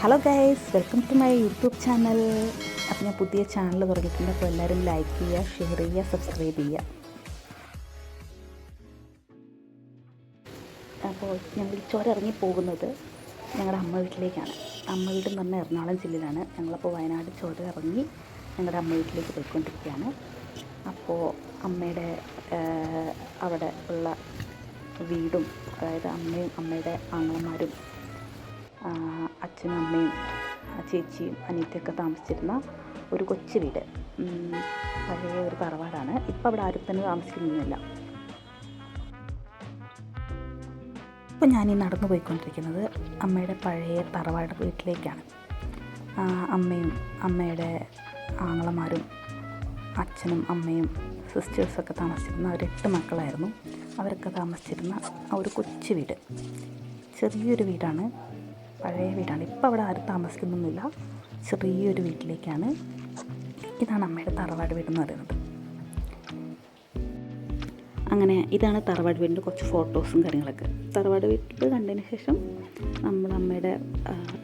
Hello guys welcome to my YouTube channel അപ്പം ഞാൻ പുതിയ ചാനൽ തുടങ്ങിയിട്ടുണ്ട് അപ്പോൾ എല്ലാവരും ലൈക്ക് ചെയ്യുക ഷെയർ ചെയ്യുക സബ്സ്ക്രൈബ് ചെയ്യുക. അപ്പോൾ ഞങ്ങൾ ചോരിറങ്ങി പോകുന്നത് ഞങ്ങളുടെ അമ്മ വീട്ടിലേക്കാണ്. അമ്മ വീട് എന്ന് പറഞ്ഞാൽ എറണാകുളം ജില്ലയിലാണ്. ഞങ്ങളപ്പോൾ വയനാട് ചോര ഇറങ്ങി ഞങ്ങളുടെ അമ്മ വീട്ടിലേക്ക് പോയിക്കൊണ്ടിരിക്കുകയാണ്. അപ്പോൾ അമ്മയുടെ അവിടെ ഉള്ള വീടും അതായത് അമ്മയും അമ്മയുടെ ആങ്ങളമാരും ആ, അച്ഛനും അമ്മയും ചേച്ചിയും അനിയത്തിയൊക്കെ താമസിച്ചിരുന്ന ഒരു കൊച്ചു വീട്. പഴയ ഒരു തറവാടാണ്. ഇപ്പം അവിടെ ആരും തന്നെ താമസിക്കുന്നില്ല. ഇപ്പോൾ ഞാനീ നടന്നു പോയിക്കൊണ്ടിരിക്കുന്നത് അമ്മയുടെ പഴയ തറവാട് വീട്ടിലേക്കാണ്. അമ്മയും അമ്മയുടെ ആങ്ങളമാരും അച്ഛനും അമ്മയും സിസ്റ്റേഴ്സൊക്കെ താമസിച്ചിരുന്ന ഒരു എട്ട് മക്കളായിരുന്നു. അവരൊക്കെ താമസിച്ചിരുന്ന ഒരു കൊച്ചു വീട്. ചെറിയൊരു വീടാണ്. പഴയ വീടാണ്. ഇപ്പോൾ അവിടെ ആരും താമസിക്കുന്നൊന്നുമില്ല. ചെറിയൊരു വീട്ടിലേക്കാണ്. ഇതാണ് അമ്മയുടെ തറവാട് വീട് എന്ന് പറയുന്നത്. അങ്ങനെ ഇതാണ് തറവാട് വീടിന്റെ കുറച്ച് ഫോട്ടോസും കാര്യങ്ങളൊക്കെ. തറവാട് വീട്ടിൽ കണ്ടതിന് ശേഷം നമ്മൾ അമ്മയുടെ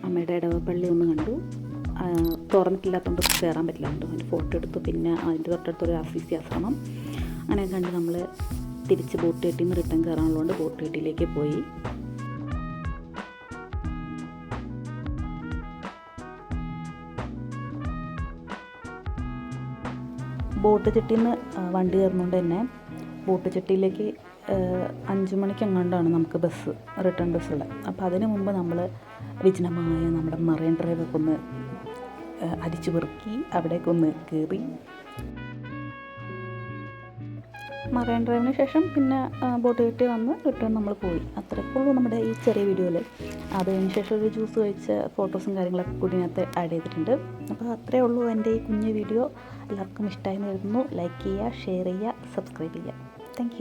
അമ്മയുടെ ഇടവപ്പള്ളി ഒന്ന് കണ്ടു. തുറന്നിട്ടില്ലാത്തതുകൊണ്ട് കയറാൻ പറ്റില്ല. കണ്ടു അതിന്റെ ഫോട്ടോ എടുത്തു. പിന്നെ അതിന്റെ തൊട്ടടുത്തൊരു ആഫീസി ആശ്രമം. അങ്ങനെ കണ്ട് നമ്മൾ തിരിച്ച് ബോട്ട് കെട്ടിന്ന് റിട്ടേൺ കയറാനുള്ളതുകൊണ്ട് ബോട്ട് കെട്ടിയിലേക്ക് പോയി. ബോട്ട് ചെട്ടിയിൽ നിന്ന് വണ്ടി കയറുന്നതുകൊണ്ട് തന്നെ ബോട്ട് ചെട്ടിയിലേക്ക് അഞ്ച് മണിക്ക് എങ്ങാണ്ടാണ് നമുക്ക് ബസ് റിട്ടേൺ ബസ്സുള്ളത്. അപ്പോൾ അതിന് മുമ്പ് നമ്മൾ വിജനമായ നമ്മുടെ മറൈൻ ഡ്രൈവൊക്കെ ഒന്ന് അടിച്ചു പെറുക്കി അവിടേക്കൊന്ന് കയറി മറൈൻ ഡ്രൈവിന് ശേഷം പിന്നെ ബോട്ട് കെട്ടി വന്ന് റിട്ടേൺ നമ്മൾ പോയി. അത്രയൊക്കെ ഉള്ളൂ നമ്മുടെ ഈ ചെറിയ വീഡിയോയിൽ അതിന് ശേഷം ഒരു ജ്യൂസ് കഴിച്ച ഫോട്ടോസും കാര്യങ്ങളൊക്കെ കൂടി ആഡ് ചെയ്തിട്ടുണ്ട്. അപ്പോൾ അത്രയേ ഉള്ളൂ എന്റെ ഈ കുഞ്ഞു വീഡിയോ. എല്ലാവർക്കും ഇഷ്ടമായി എന്ന് കരുതുന്നു. ലൈക്ക് ചെയ്യുക ഷെയർ ചെയ്യുക സബ്സ്ക്രൈബ് ചെയ്യുക. താങ്ക്